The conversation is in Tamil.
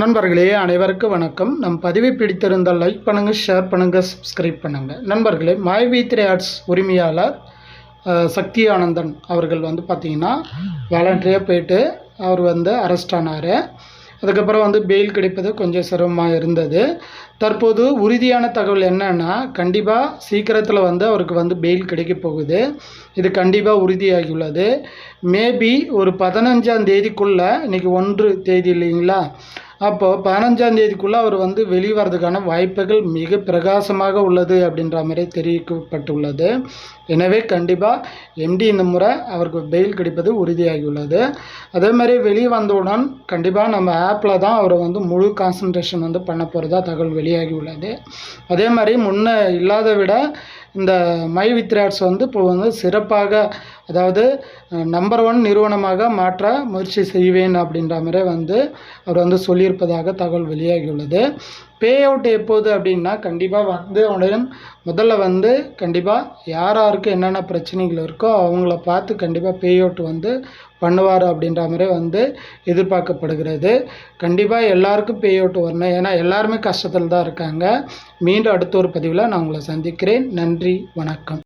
நண்பர்களே அனைவருக்கும் வணக்கம். நம் பதிவை பிடித்திருந்தால் லைக் பண்ணுங்கள் ஷேர் பண்ணுங்கள் சப்ஸ்கிரைப் பண்ணுங்கள் நண்பர்களே மாயவி த்ரீ ஆர்ட்ஸ் உரிமையாளர் சக்தி ஆனந்தன் அவர்கள் வந்து பார்த்திங்கன்னா வாலண்டரியாக போயிட்டு அவர் வந்து அரெஸ்ட் ஆனார். அதுக்கப்புறம் வந்து பெயில் கிடைப்பது கொஞ்சம் சிரமமாக இருந்தது. தற்போது உறுதியான தகவல் என்னன்னா கண்டிப்பாக சீக்கிரத்தில் வந்து அவருக்கு வந்து பெயில் கிடைக்க போகுது. இது கண்டிப்பாக உறுதியாகியுள்ளது. மேபி ஒரு பதினஞ்சாம் தேதிக்குள்ளே இன்றைக்கி ஒன்று தேதி இல்லைங்களா? அப்போது பதினஞ்சாம் தேதிக்குள்ளே அவர் வந்து வெளியே வாய்ப்புகள் மிக பிரகாசமாக உள்ளது அப்படின்ற மாதிரி தெரிவிக்கப்பட்டுள்ளது. எனவே கண்டிப்பாக எம்டி இந்த முறை அவருக்கு பெயில் கிடைப்பது உறுதியாகியுள்ளது. அதே மாதிரி வெளியே வந்தவுடன் கண்டிப்பாக நம்ம ஆப்பில் தான் அவரை வந்து முழு கான்சன்ட்ரேஷன் வந்து பண்ண போகிறதா தகவல் வெளியாகி உள்ளது அதே மாதிரி முன்ன இல்லாத விட இந்த மை வித்ராட்ஸ் வந்து இப்போ வந்து சிறப்பாக அதாவது நம்பர் ஒன் நிறுவனமாக மாற்ற முயற்சி செய்வேன் அப்படின்ற மாதிரி வந்து அவர் வந்து சொல்லியிருப்பதாக தகவல் வெளியாகியுள்ளது. பே அவுட் எப்போது அப்படின்னா கண்டிப்பாக வந்து உடனே முதல்ல வந்து கண்டிப்பாக யார் யாருக்கு என்னென்ன பிரச்சனைகள் இருக்கோ அவங்கள பார்த்து கண்டிப்பாக பே அவுட் வந்து பண்ணுவார் அப்படின்ற மாதிரி வந்து எதிர்பார்க்கப்படுகிறது. கண்டிப்பாக எல்லாருக்கும் பே அவுட் வரணும். ஏன்னா எல்லாருமே கஷ்டத்தில் தான் இருக்காங்க. மீண்டும் அடுத்த ஒரு பதிவில் நான் உங்களை சந்திக்கிறேன். நன்றி வணக்கம்.